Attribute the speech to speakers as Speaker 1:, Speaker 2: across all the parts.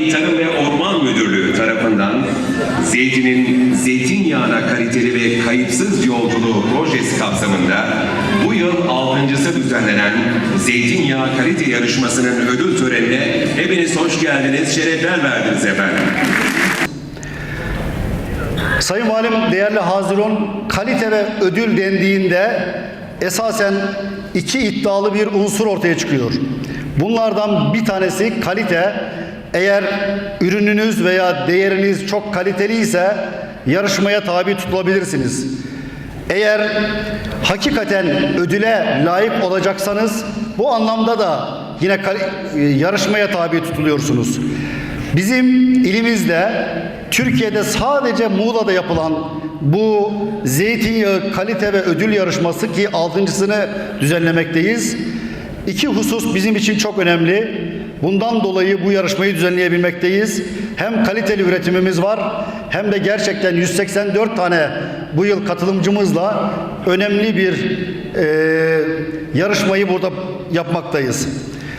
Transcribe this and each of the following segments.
Speaker 1: İl Tarım ve Orman Müdürlüğü tarafından zeytinin zeytinyağına kaliteli ve kayıpsız yolculuğu projesi kapsamında bu yıl altıncısı düzenlenen zeytinyağı kalite yarışmasının ödül törenine hepiniz hoş geldiniz, şerefler verdiniz efendim.
Speaker 2: Sayın Valim, değerli Haziron, kalite ve ödül dendiğinde esasen iki iddialı bir unsur ortaya çıkıyor. Bunlardan bir tanesi kalite. Eğer ürününüz veya değeriniz çok kaliteli ise yarışmaya tabi tutulabilirsiniz. Eğer hakikaten ödüle layık olacaksanız bu anlamda da yine e, yarışmaya tabi tutuluyorsunuz. Bizim ilimizde Türkiye'de sadece Muğla'da yapılan bu zeytinyağı kalite ve ödül yarışması ki altıncısını düzenlemekteyiz. İki husus bizim için çok önemli. Bundan dolayı bu yarışmayı düzenleyebilmekteyiz. Hem kaliteli üretimimiz var hem de gerçekten 184 tane bu yıl katılımcımızla önemli bir eee, yarışmayı burada yapmaktayız.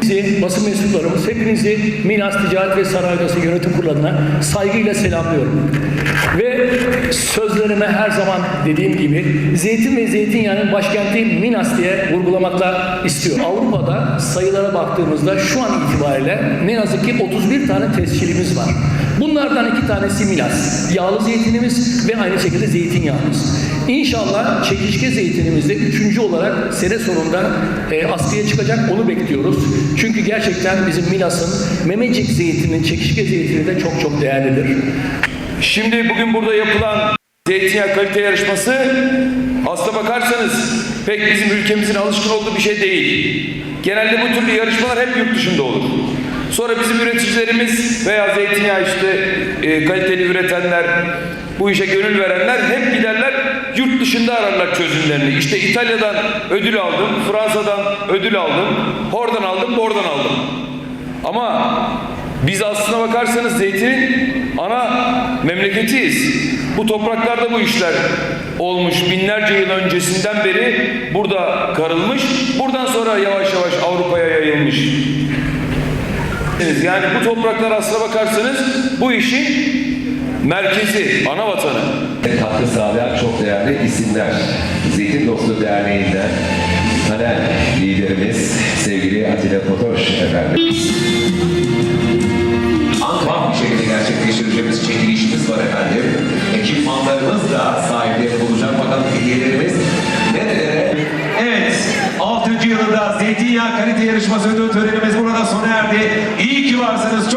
Speaker 3: Sizi, basın mensuplarımız, hepinizi Minas Ticaret ve Sanayi Odası Yönetim Kurulu'na saygıyla selamlıyorum. Ve sözlerime her zaman dediğim gibi zeytin ve zeytinyağının başkenti Minas diye vurgulamakla istiyorum. Avrupa'da sayılara baktığımızda şu an itibariyle ne yazık ki 31 tane tescilimiz var. Bunlardan iki tanesi Milas. Yağlı zeytinimiz ve aynı şekilde zeytinyağımız. İnşallah çekişke zeytinimizde üçüncü olarak sene sonunda e, askıya çıkacak onu bekliyoruz. Çünkü gerçekten bizim Milas'ın Memecik zeytinin, çekişke zeytini de çok çok değerlidir.
Speaker 4: Şimdi bugün burada yapılan zeytinyağı kalite yarışması aslına bakarsanız pek bizim ülkemizin alışkın olduğu bir şey değil. Genelde bu türlü yarışmalar hep yurt dışında olur. Sonra bizim üreticilerimiz veya zeytinyağı işte e, kaliteli üretenler, bu işe gönül verenler hep giderler yurt dışında ararlar çözümlerini. İşte İtalya'dan ödül aldım, Fransa'dan ödül aldım, oradan aldım, oradan aldım. Ama biz aslına bakarsanız zeytinin ana memleketiyiz. Bu topraklarda bu işler olmuş. Binlerce yıl öncesinden beri burada karılmış. Buradan sonra yavaş yavaş Avrupa'ya yayılmış. Yani bu topraklar aslına bakarsanız bu işin merkezi, ana vatanı.
Speaker 5: katkı sağlayan çok değerli isimler. Zeytin Dostu Derneği'nden panel liderimiz sevgili Atilla Fotoş efendim.
Speaker 6: Ankara bir şekilde gerçekleştireceğimiz çekilişimiz var efendim. Ekipmanlarımız da sahipleri olacak. Bakalım hediyelerimiz nerelere? Evet, 6. yılında Zeytinyağı Kalite Yarışması ödül törenimiz burada sona erdi. İyi ki varsınız.